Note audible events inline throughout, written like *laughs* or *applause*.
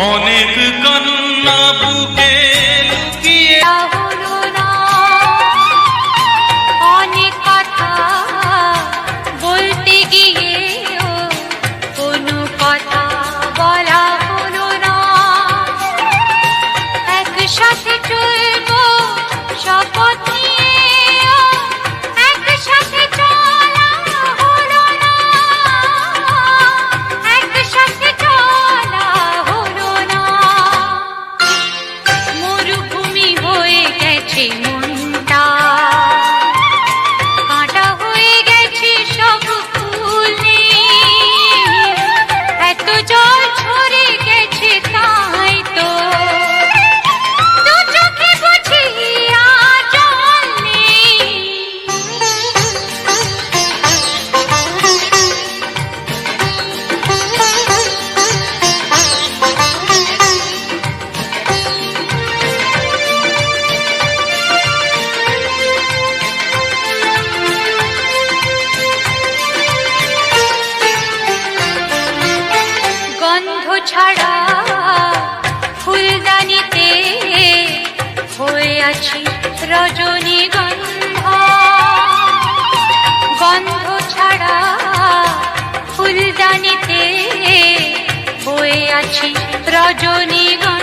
অনেক কন্যা বুকে লুকিয়ে রজনী গন্ধ গন্ধ ছাড়া ফুলদানিতে বয়ে আছি রজনী গন্ধ।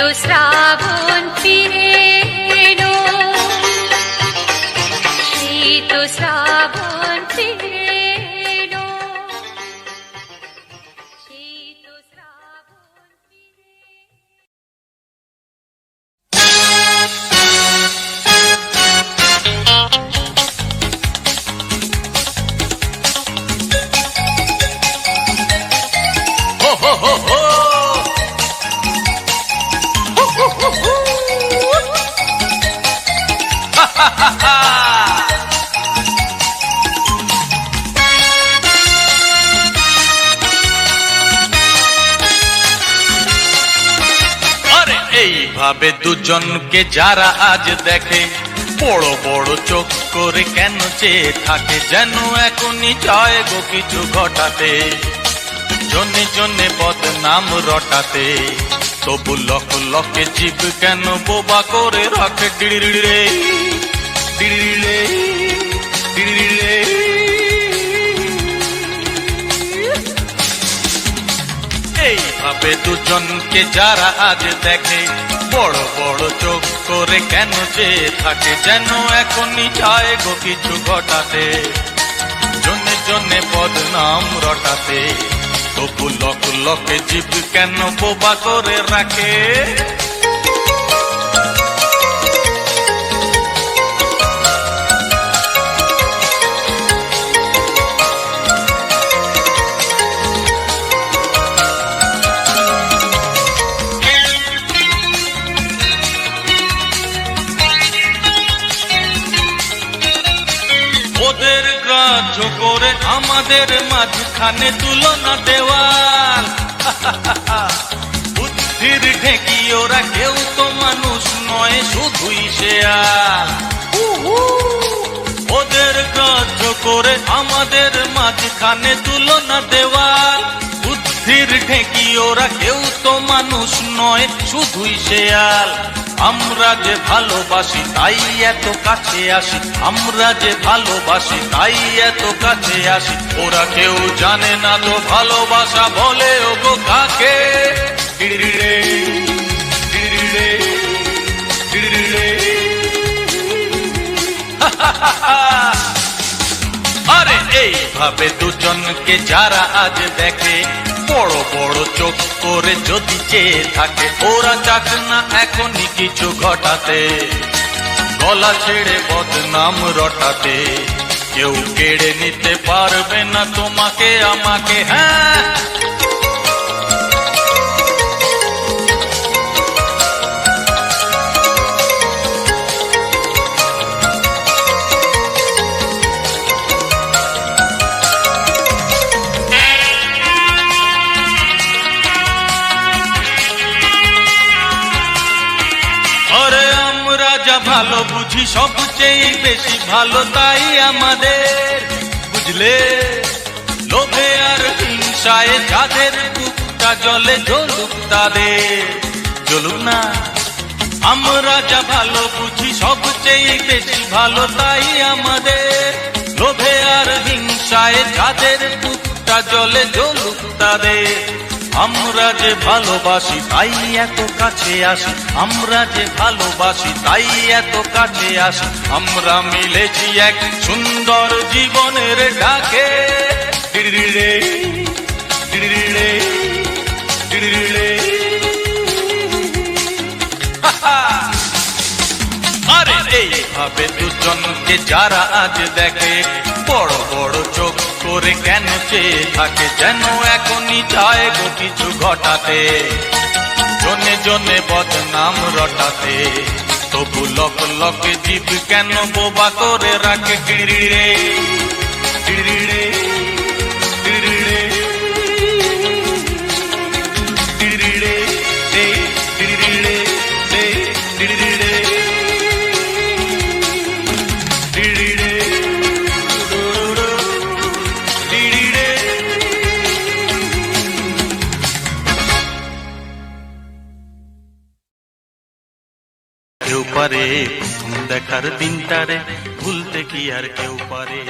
ऋतुस्रावो এইভাবে দুজনকে যারা আজ দেখে। বড় বড় চোখ করে কেন চেয়ে থাকে যেন এখনই জয় গো কিছু ঘটাতে। জনে জনে বদনাম রটাতে। তবু লক, লকে জীব কেন বোবা করে রাখে ডিড়িড়ে ডিড়িড়ে এইভাবে দুজনকে যারা আজ দেখে বড় বড় চোখ করে কেন যে থাকে, যেন এখনই চায় গো কিছু ঘটাতে। জনে জনে বদনাম রটাতে, তবু লক লকে জীব কেন বোবা করে রাখে? আমাদের মাঝখানে তুলনা দেওয়াল। বুদ্ধির ঢেকি ওরা কেউ তো মানুষ নয় শুধুই শেয়াল। ওদের গ্রাহ্য করে আমাদের মাঝখানে তুলনা দেওয়াল। বুদ্ধির ঢেকি ওরা কেউ তো মানুষ নয় শুধুই শেয়াল। আমরা যে ভালোবাসি, তাই এত কাছে আসি। আমরা যে ভালোবাসি, তাই এত কাছে আসি। ওরা কেউ জানে না তো ভালোবাসা বলে ও গো কাকে *laughs* আরে, এইভাবে দুজনকে যারা আজ দেখে বড় বড় চোখ করে যদি চেয়ে থাকে, ওরা চাক না এখনই কিছু ঘটাতে। গলা ছেড়ে বদনাম রটাতে। কেউ কেড়ে নিতে পারবে না তোমাকে, আমাকে হ্যাঁ বুঝি সবচেয়ে বেশি ভালো তাই আমাদের। বুঝলে? লোভে আর হিংসায় যাদের বুকটা জলে জ্বলুক তাদের। জ্বলুক না, আমরা যা ভালো বুঝি সবচেয়ে বেশি ভালো তাই আমাদের। লোভে আর হিংসায় যাদের বুকটা জলে জ্বলুক তাদের। আমরা যে ভালোবাসি, তাই এত কাছে আসি। আমরা যে ভালোবাসি, তাই এত কাছে আসি। আমরা মিলেছি এক সুন্দর জীবনের ডাকে। আরে, এইভাবে দুজনকে যারা আজ দেখে বড় বড় চোখ করে কেন চেয়ে থাকে যেন এখনই চায় গো কিছু ঘটাতে? জনে জনে বদনাম রটাতে। তবু লক লক জীব কেন বোবা করে রাখে কিড়িড়ে কিড়িড়ে প্রথম দিন তারে ভুলতে কি আর কেউ পারে?